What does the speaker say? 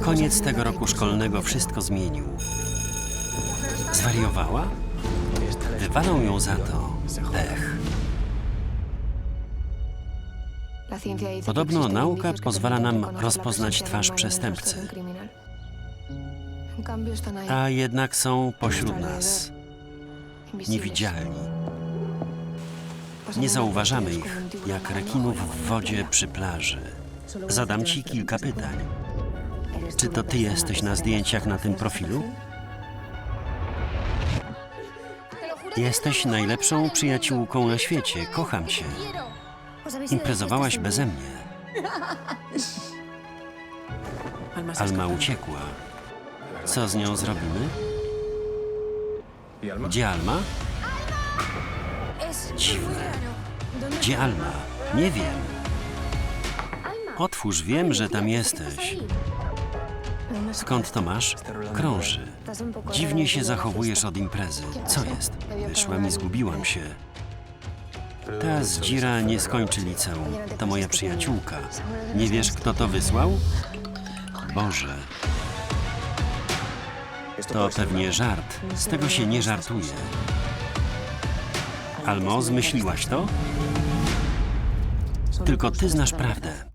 Koniec tego roku szkolnego wszystko zmienił. Zwariowała? Wywalą ją za to pech. Podobno nauka pozwala nam rozpoznać twarz przestępcy. A jednak są pośród nas, niewidzialni. Nie zauważamy ich, jak rekinów w wodzie przy plaży. Zadam ci kilka pytań. Czy to ty jesteś na zdjęciach na tym profilu? Jesteś najlepszą przyjaciółką na świecie. Kocham cię. Imprezowałaś beze mnie. Alma uciekła. Co z nią zrobimy? Gdzie Alma? Dziwne. Gdzie Alma? Nie wiem. Otwórz, wiem, że tam jesteś. Skąd to masz? Krąży. Dziwnie się zachowujesz od imprezy. Co jest? Wyszłam i zgubiłam się. Ta zdzira nie skończy liceum. To moja przyjaciółka. Nie wiesz, kto to wysłał? Boże. To pewnie żart. Z tego się nie żartuje. Almo, zmyśliłaś to? Tylko ty znasz prawdę.